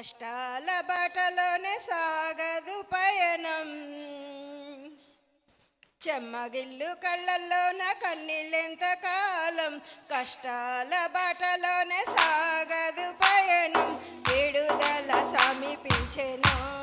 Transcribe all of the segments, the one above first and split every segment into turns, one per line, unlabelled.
కష్టాల బాటలోనే సాగదు పయనం. చెమ్మగిల్లు కళ్ళల్లోన కన్నీళ్ళెంత కాలం? కష్టాల బాటలోనే సాగదు పయనం. విడుదల సమీపించెను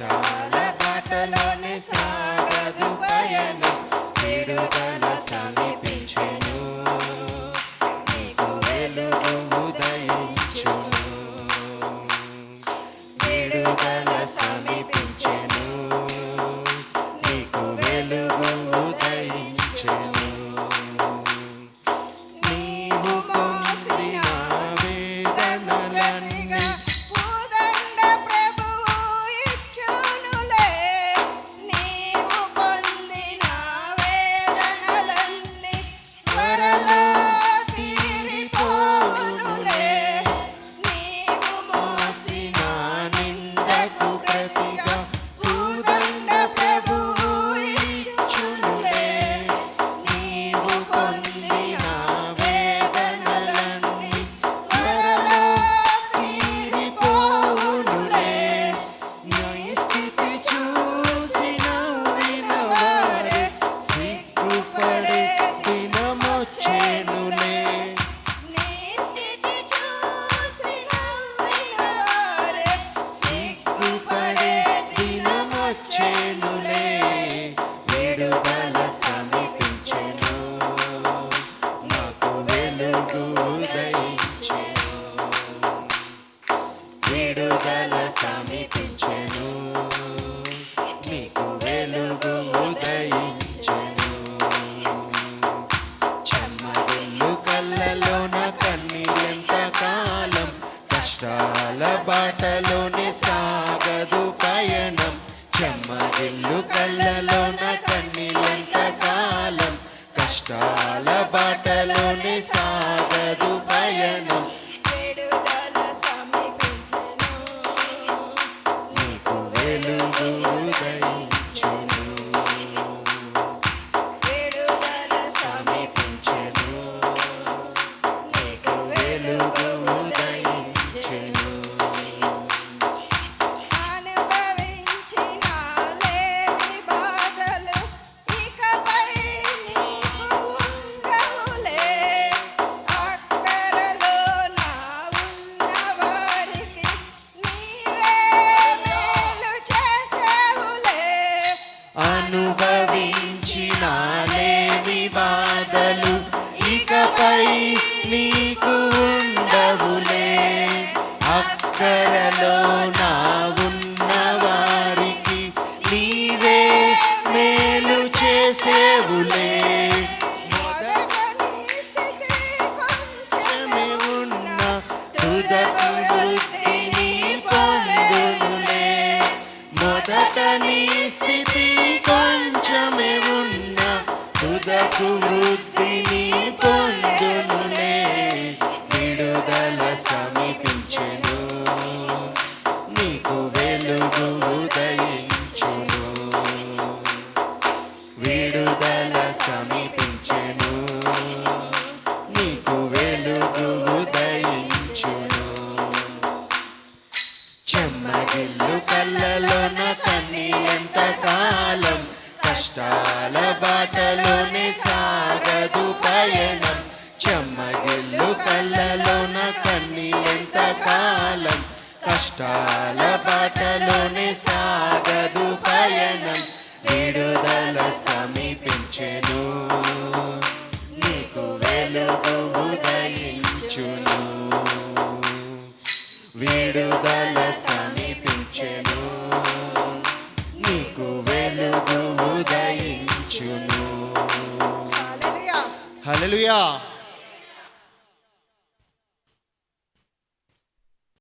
కష్టాల బాటలోని సాగదు పయనం విడుదల సమీపించెను. నీకు వెలుగు ఉదయించును. విడుదల సమీపించెను. నీకు వెలుగు ఉదయించును. Sarala సిగ్గుపడే దినమొచ్చేనులే విడుదల సమీపించెను. నాకు వెలుగు ఉదయించెను. విడుదల సమీపించెను. నీకు వెలుగు ఉదయించెను బాటలోనే సాగదు పయనం. చెమ్మగిల్లు కళ్ళలోన కన్నీళ్ళంత కాలం. కష్టాల బాటలోనే సాగదు పయనం. నీకు ఉండవులే. అక్కరలో నా ఉన్న వారికి నీవే మేలు చేసేవులే. మొదట నీ స్థితి కొంచెమే ఉన్న తుదకు వృద్ధిని ఇల్లు కళ్ళలోన కన్నీళ్ళెంత కాలం కష్టాల బాటలోనే సాగదు పయనం. చెమ్మగిల్లు కళ్ళలోన కన్నీళ్ళెంత కాలం కష్టాల బాటలోనే సాగదు వెలుగు ఉదయించును
హల్లెలూయా